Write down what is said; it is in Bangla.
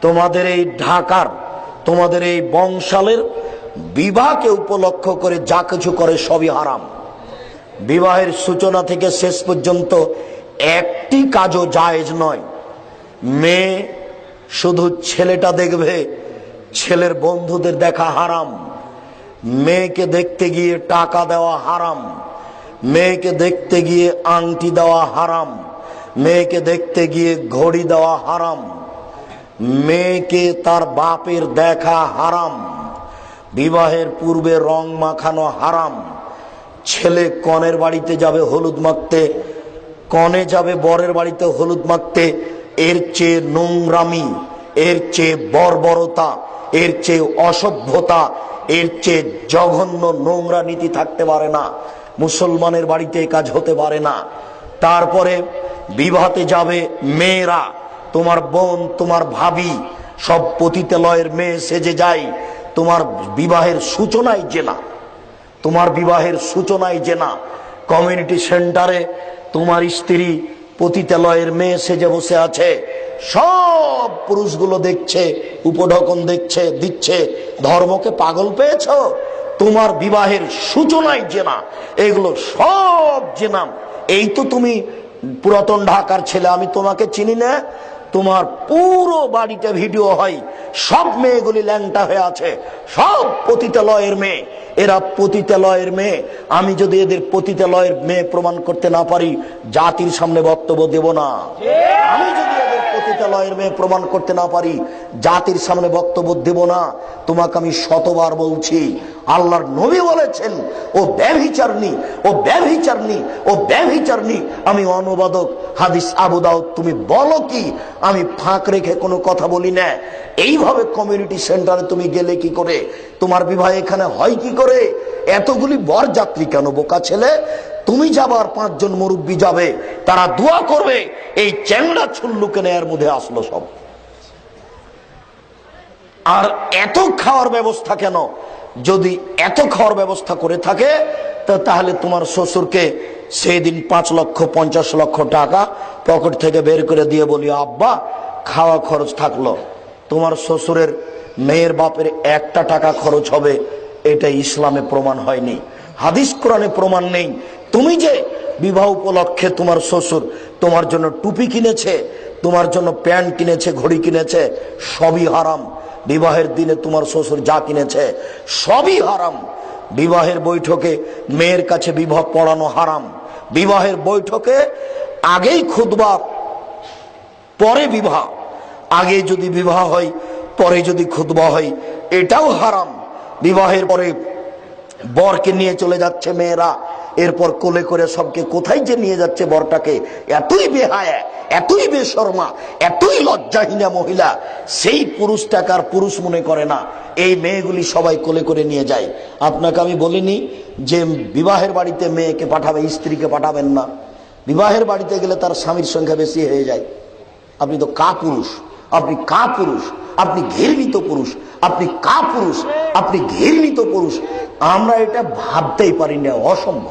তোমাদের এই ঢাকার, তোমাদের এই বংশালের বিবাহকে উপলক্ষ করে যা কিছু করে সবই হারাম। বিবাহের সূচনা থেকে শেষ পর্যন্ত একটি কাজও জায়েজ নয়। মেয়ে শুধু ছেলেটা দেখবে, ছেলের বন্ধুদের দেখা হারাম। মেয়েকে দেখতে গিয়ে টাকা দেওয়া হারাম। মেয়েকে দেখতে গিয়ে আংটি দেওয়া হারাম। মেয়েকে দেখতে গিয়ে ঘড়ি দেওয়া হারাম। মেয়েকে তার বাপের দেখা হারাম, বিবাহের পূর্বে রং মাখানো হারাম, ছেলে কনের বাড়িতে যাবে হলুদ মাখতে, কনে যাবে বরের বাড়িতে হলুদ মাখতে, এর চেয়ে নোংরামি, এর চেয়ে বর্বরতা, এর চেয়ে অসভ্যতা, এর চেয়ে জঘন্য নোংরা নীতি থাকতে পারে না, মুসলমানের বাড়িতে কাজ হতে পারে না। তারপরে বিবাহতে যাবে মেয়েরা তোমার বোন, তোমার ভাবি, সব পতিতালয়ের মেয়ে সেজে যায়। তোমার বিবাহের সূচনায় জেনা তোমার বিবাহের সূচনায় জেনা। কমিউনিটি সেন্টারে তোমার স্ত্রী পতিতালয়ের মেয়ে সেজে বসে আছে। সব পুরুষগুলো দেখছে, উপঢকন দেখছে, দিচ্ছে, ধর্মকে পাগল পেয়েছ? তোমার বিবাহের সূচনায় জেনা। এগুলো সব জেনাম এই তো তুমি পুরাতন ঢাকার ছেলে, আমি তোমাকে চিনি না। তোমার পুরো বাড়িতে ভিডিও হয়। সব মেয়েগুলি ল্যাংটা হয়ে আছে। সব পতিতালয়ের মেয়ে। এরা পতিতালয়ের মেয়ে। আমি যদি এদের পতিতালয়ের মেয়ে প্রমাণ করতে না পারি, জাতির সামনে বক্তব্য দেব না। আমি যদি এদের পতিতালয়ের মেয়ে প্রমাণ করতে না পারি, জাতির সামনে বক্তব্য দেব না। তোমাকে আমি শতবার বলছি, আল্লাহর নবী বলেছেন, ও ব্যভিচারনি ও ব্যভিচারনি ও ব্যভিচারনি আমি অনুবাদক হাদিস আবু দাউদ, তুমি বলো কি? আমি ফাঁক রেখে কোনো কথা বলি না। এইভাবে কমিউনিটি সেন্টারে তুমি গেলে কি করে? তোমার বিবাহ এখানে হয় কি করে? এতগুলি বর যাত্রী কেন বোকা ছেলে? তুমি যাবার পাঁচজন মুরব্বী যাবে, তারা দোয়া করবে, এই চ্যাংড়া ছুল্লুকে নেয়ার মধ্যে আসলো সব। আর এত খাওয়ার ব্যবস্থা কেন? যদি এত খাওয়ার ব্যবস্থা করে থাকে তাহলে তোমার শ্বশুরকে সেই দিন পাঁচ লক্ষ, পঞ্চাশ লক্ষ টাকা পকেট থেকে বের করে দিয়ে বলি, আব্বা, খাওয়া খরচ থাকল। তোমার শ্বশুরের মেয়ের বাপের একটা টাকা খরচ হবে। এটা ইসলামে প্রমাণ হয়নি। হাদিস কোরআনে প্রমাণ নেই। তুমি যে বিবাহ উপলক্ষে তোমার শ্বশুর তোমার জন্য টুপি কিনেছে, তোমার জন্য প্যান্ট কিনেছে, ঘড়ি কিনেছে, সবই হারাম। বিবাহের দিনে তোমার শ্বশুর যা কিনেছে, সবই হারাম। বিবাহের বৈঠকে মেয়ের কাছে বিবাহ পড়ানো হারাম। বিবাহের বৈঠকে আগেই খুদবা পরে বিবাহ। আগে যদি বিবাহ হয়, পরে যদি খুদবা হয়, এটাও হারাম। বিবাহের পরে বরকে নিয়ে চলে যাচ্ছে মেয়েরা, এরপর কোলে করে সবকে কোথায় যে নিয়ে যাচ্ছে বরটাকে? এতই বেহায়া, এতই বেশর্মা, এতই লজ্জাহীনা মহিলা, সেই পুরুষটাকে আর পুরুষ মনে করে না। এই মেয়েগুলি সবাই কোলে করে নিয়ে যায়। আপনাকে আমি বলিনি যে বিবাহের বাড়িতে মেয়েকে পাঠাবে, স্ত্রীকে পাঠাবেন না। বিবাহের বাড়িতে গেলে তার স্বামীর সংখ্যা বেশি হয়ে যায়। আপনি তো কা পুরুষ আপনি কা পুরুষ আপনি ঘৃণিত পুরুষ, আপনি কা পুরুষ আপনি ঘৃণিত পুরুষ। আমরা এটা ভাবতেই পারি না, অসম্ভব।